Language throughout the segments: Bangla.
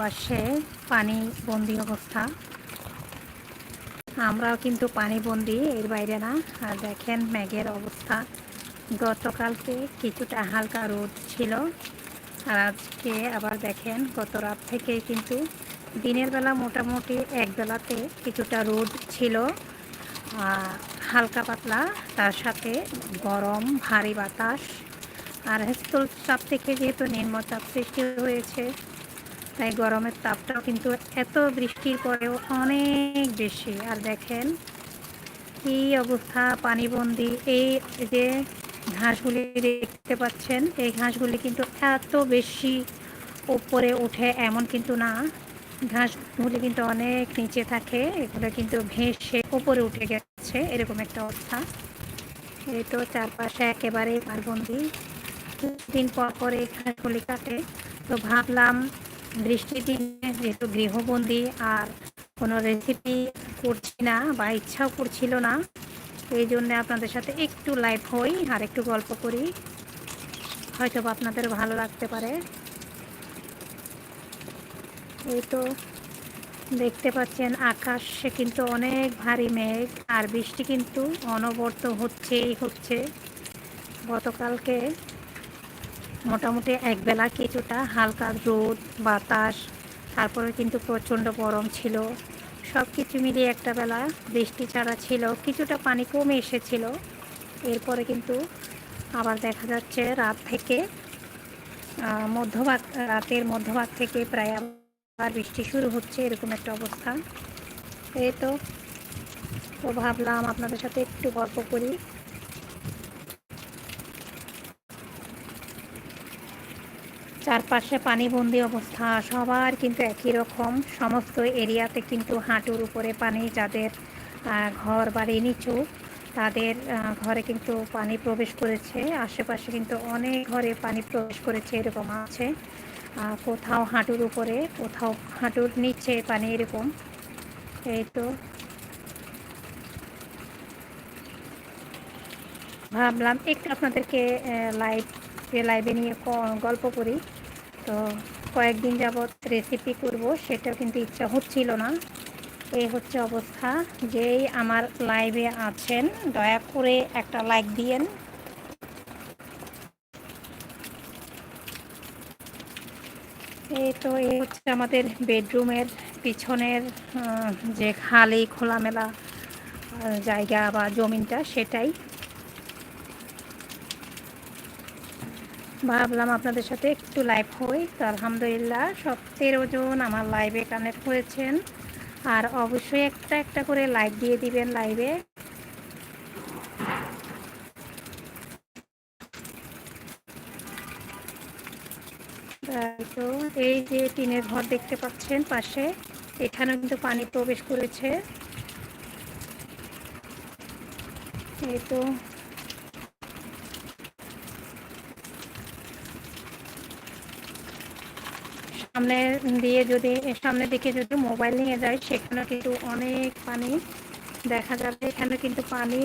পাশে পানি বন্দি অবস্থা। আমরাও কিন্তু পানি বন্দি, এর বাইরে না। আর দেখেন ম্যাগের অবস্থা। গতকালকে কিছুটা হালকা রোদ ছিল। আর আজকে আবার দেখেন গত রাত থেকে কিন্তু দিনের বেলা মোটামুটি এক বেলাতে কিছুটা রোদ ছিল। হালকা পাতলা, তার সাথে গরম, ভারী বাতাস। আর স্থল চাপ থেকে যেহেতু নিম্নচাপ সৃষ্টি হয়েছে তাই গরমের তাপটাও কিন্তু এত বৃষ্টির পরেও অনেক বেশি। আর দেখেন কি অবস্থা, পানিবন্দি, এই যে ঘাসগুলি দেখতে পাচ্ছেন, এই ঘাসগুলি কিন্তু এত বেশি উপরে ওঠে এমন কিন্তু না। ঘাসগুলি কিন্তু অনেক নিচে থাকে, এগুলো কিন্তু ভেসে উপরে উঠে গেছে, এরকম একটা অবস্থা। এই তো চারপাশে একেবারে পারবন্দি দিন পর পর এই ঘাসগুলি কাটে। তো ভাবলাম বৃষ্টির যেহেতু গৃহবন্দী আর কোনো রেসিপি করছি না বা ইচ্ছাও করছিল না, এই জন্য আপনাদের সাথে একটু লাইভ হই আর একটু গল্প করি। হয়তো আপনাদের ভালো লাগতে পারে। এই তো দেখতে পাচ্ছেন আকাশে কিন্তু অনেক ভারী মেঘ আর বৃষ্টি কিন্তু অনবরত হচ্ছেই হচ্ছে। গতকালকে মোটামুটি একবেলা কিছুটা, হালকা রোদ বাতাস তারপরে কিন্তু প্রচণ্ড গরম ছিল। সব কিছু মিলিয়ে একটা বেলা বৃষ্টি ছাড়া ছিল, কিছুটা পানি কমে এসেছিল। এরপরে কিন্তু আবার দেখা যাচ্ছে রাত থেকে মধ্যভাগ, রাতের মধ্যভাগ থেকে প্রায় আবার বৃষ্টি শুরু হচ্ছে, এরকম একটা অবস্থা। এই তো তো ভাবলাম আপনাদের সাথে একটু গল্প করি। চারপাশে পানিবন্দি অবস্থা, সবার কিন্তু একই রকম। সমস্ত এরিয়াতে কিন্তু হাঁটুর উপরে পানি, যাদের ঘর বাড়ি নিচু, তাদের ঘরে কিন্তু পানি প্রবেশ করেছে। আশেপাশে কিন্তু অনেক ঘরে পানি প্রবেশ করেছে এরকম আছে। কোথাও হাঁটুর উপরে, কোথাও হাঁটুর নিচে পানি এরকম। এই তো। ভাবলাম একটু আপনাদেরকে লাইভ লাইভে নিয়ে গল্প করি। তো কয়েকদিন যাবৎ রেসিপি করব, সেটাও কিন্তু ইচ্ছা হচ্ছিল না। এই হচ্ছে অবস্থা। যেই আমার লাইভে আছেন, দয়া করে একটা লাইক দিয়েন। এই তো, এই হচ্ছে আমাদের বেডরুমের পিছনের যে খালি খোলামেলা জায়গা বা জমিনটা, সেটাই। ভাবলাম আপনাদের সাথে একটু লাইভ হই। তো আলহামদুলিল্লাহ, সব তেরো জন আমার লাইভে কানেক্ট হয়েছেন। আর অবশ্যই একটা একটা করে লাইক দিয়ে দিবেন লাইভে তো এই যে টিনের ঘর দেখতে পাচ্ছেন পাশে, এখানেও কিন্তু পানি প্রবেশ করেছে। এই তো সামনে দিয়ে যদি, সামনের দিকে যদি মোবাইল নিয়ে যায়, সেখানে কিন্তু অনেক পানি দেখা যাবে। এখানে কিন্তু পানি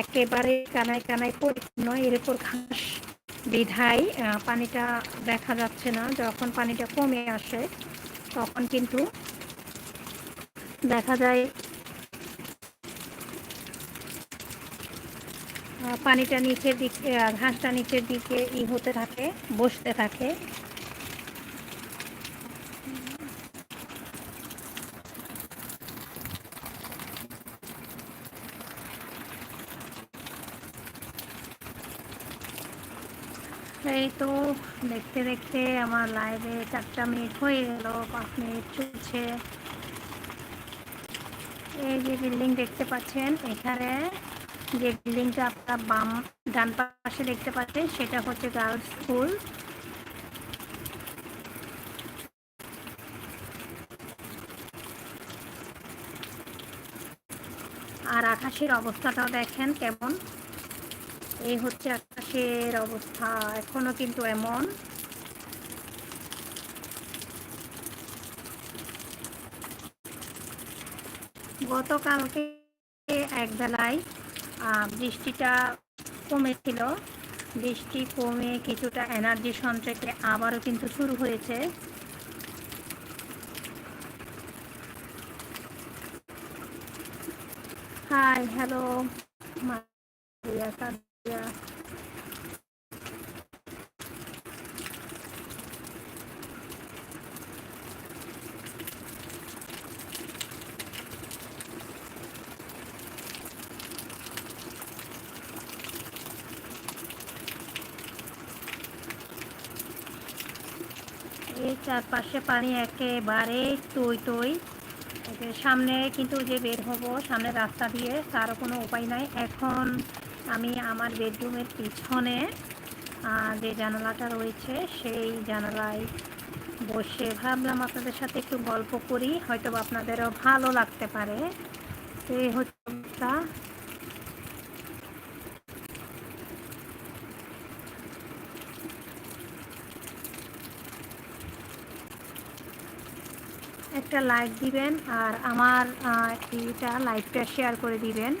একেবারে কানায় কানায় পরিপূর্ণ। এর উপর ঘাস বিধায় পানিটা দেখা যাচ্ছে না। যখন পানিটা কমে আসে, তখন কিন্তু দেখা যায় পানিটা নিচের দিকে ঘাসটা নিচের দিকে ই হতে থাকে, বসতে থাকে। এই তো দেখতে দেখতে আমার লাইভে চারটা মিনিট হয়ে গেল, পাঁচ মিনিট চলছে। এই যে বিল্ডিং দেখতে পাচ্ছেন, এখানে যে বিল্ডিংটা আপনার বাম, ডান পাশে দেখতে পাচ্ছেন, সেটা হচ্ছে গার্লস স্কুল আর আকাশের অবস্থাটাও দেখেন কেমন। এই হচ্ছে আকাশের অবস্থা, এখনও কিন্তু এমন। গতকালকে একবেলায় বৃষ্টিটা কমেছিল। বৃষ্টি কমে কিছুটা এনার্জি সঞ্চয়কে আবারও কিন্তু শুরু হয়েছে। হাই হ্যালো সাদিয়া এই চারপাশে পানি একেবারে টই টই সামনে কিন্তু যে বের হব, সামনে রাস্তা দিয়ে, তারও কোনো উপায় নাই। এখন আমি আমার বেডরুমের পিছনে যে জানালাটা রয়েছে, সেই জানালায় বসে ভাবলাম আপনাদের সাথে একটু গল্প করি। হয়তো আপনাদেরও ভালো লাগতে পারে। তো এই হচ্ছে একটা লাইক দিবেন আর আমার এইটা লাইভটা শেয়ার করে দিবেন।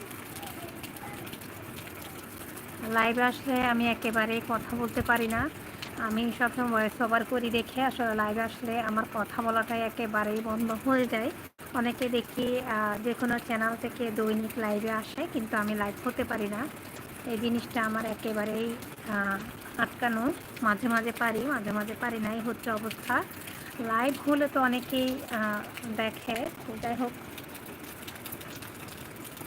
লাইভ আসলে আমি একেবারে কথা বলতে পারি না। আমি সবসময় ভয়েস ওভার করি দেখে। আসলে লাইভ আসলে আমার কথা বলাটাই একেবারেই বন্ধ হয়ে যায়। অনেকে দেখি যে কোনো চ্যানেল থেকে দৈনিক লাইভে আসে, কিন্তু আমি লাইভ হতে পারি না। এই জিনিসটা আমার একেবারেই আটকানো। মাঝে মাঝে পারি, মাঝে মাঝে পারি না। এই হচ্ছে অবস্থা। লাইভ হলে তো অনেকেই দেখে। যাই হোক